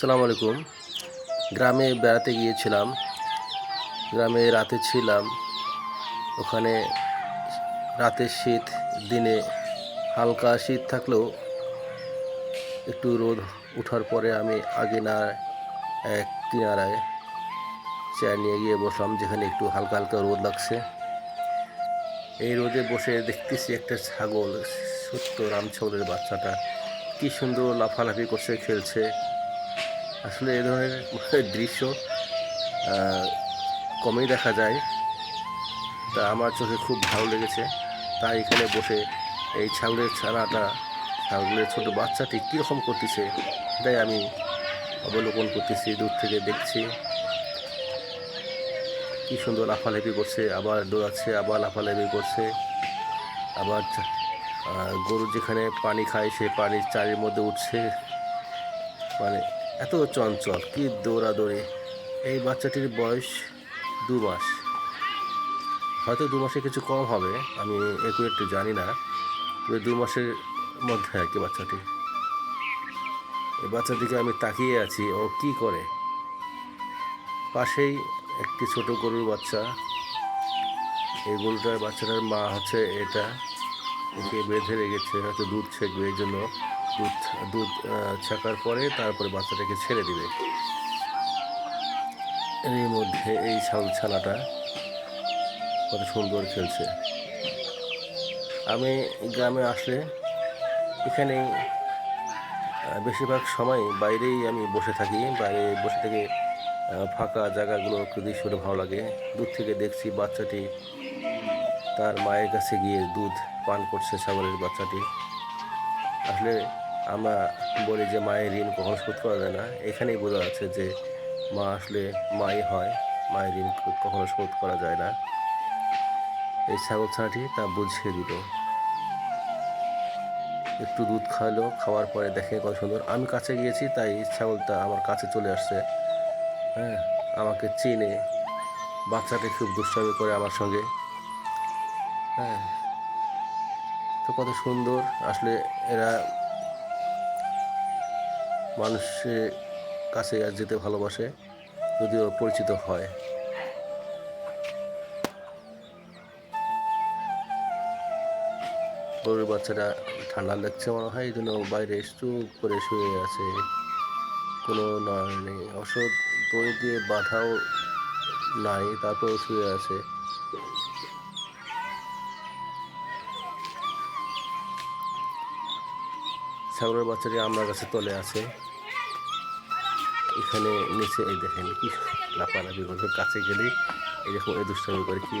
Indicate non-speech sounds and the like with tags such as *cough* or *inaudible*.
সালাম আলাইকুম। গ্রামে বেড়াতে গিয়েছিলাম। গ্রামে রাতে ছিলাম। ওখানে রাতের শীত, দিনে হালকা শীত থাকলেও একটু রোদ ওঠার পরে আমি আগে না এক কিনারায় চেয়ার নিয়ে গিয়ে বসলাম, যেখানে একটু হালকা হালকা রোদ লাগছে। এই রোদে বসে দেখতেছি একটা ছাগল, সত্য রাম ছাগলের বাচ্চাটা। কী সুন্দর লাফালাফি করছে, খেলছে। আসলে এ ধরনের *laughs* দৃশ্য কমই দেখা যায়। তা আমার চোখে খুব ভালো লেগেছে। তাই এখানে বসে এই ছাগলের ছানাটা, ছাগলের ছোট বাচ্চাটি কীরকম করতেছে, সেটাই আমি অবলোকন করতেছি, দূর থেকে দেখছি। কি সুন্দর লাফালাফি করছে, আবার দৌড়াচ্ছে, আবার লাফালাফি করছে। আবার গরু যেখানে পানি খায়, সে পানির চারির মধ্যে উঠছে। মানে এত চঞ্চল, কি দৌড়াদৌড়ি। এই বাচ্চাটির বয়স দু মাস। হয়তো দু মাসে কিছু কম হবে, আমি একটু জানি না, তবে দু মাসের মধ্যে আর কি বাচ্চাটি। এই বাচ্চাটিকে আমি তাকিয়ে আছি, ও কি করে? পাশেই একটি ছোট গরুর বাচ্চা। এই গরুটার বাচ্চাটার মা হচ্ছে এটা, একে বেঁধে রেখেছে, হয়তো দুধ ছেঁকবে, এই জন্য। দুধ দুধ ছাকার পরে তারপরে বাচ্চাটাকে ছেড়ে দিবে। এর মধ্যে এই ছাগল ছানাটা কত সুন্দর খেলছে। আমি গ্রামে আসলে এখানে বেশিরভাগ সময় বাইরেই আমি বসে থাকি। বাইরে বসে থেকে ফাঁকা জায়গাগুলো দৃশ্যটা ভালো লাগে। দূর থেকে দেখছি বাচ্চাটি তার মায়ের কাছে গিয়ে দুধ পান করছে, ছাগলের বাচ্চাটি। আসলে আমরা বলি যে মায়ের ঋণ কখনো শোধ করা যায় না। এখানেই বোঝা যাচ্ছে যে মা আসলে মাই হয়, মায়ের ঋণ কখনো শোধ করা যায় না। এই ছাগল ছানাটি তা বুঝিয়ে দিল। একটু দুধ খাওয়ালো খাওয়ার পরে দেখে কত সুন্দর। আমি কাছে গিয়েছি, তাই ছাগলটা আমার কাছে চলে আসছে। হ্যাঁ আমাকে চেনে। বাচ্চাটি খুব দুষ্টামি করে আমার সঙ্গে। হ্যাঁ তো কত সুন্দর। আসলে এরা মানুষের কাছে যেতে ভালোবাসে, যদিও পরিচিত হয়। গরুর বাচ্চাটা ঠান্ডা লাগছে মনে হয় এই জন্য বাইরে চুপ করে শুয়ে আছে। কোনো নয় নেই। ওষুধ দই দিয়ে বাধাও নাই, তারপরেও শুয়ে আছে। ছাগলের বাচ্চাটি আমার কাছে তলে আছে। এখানে নিচে এই দেখেন কি লাফালাফি করছে কাছে গেলে এরকম এই দুষ্টামি করে কি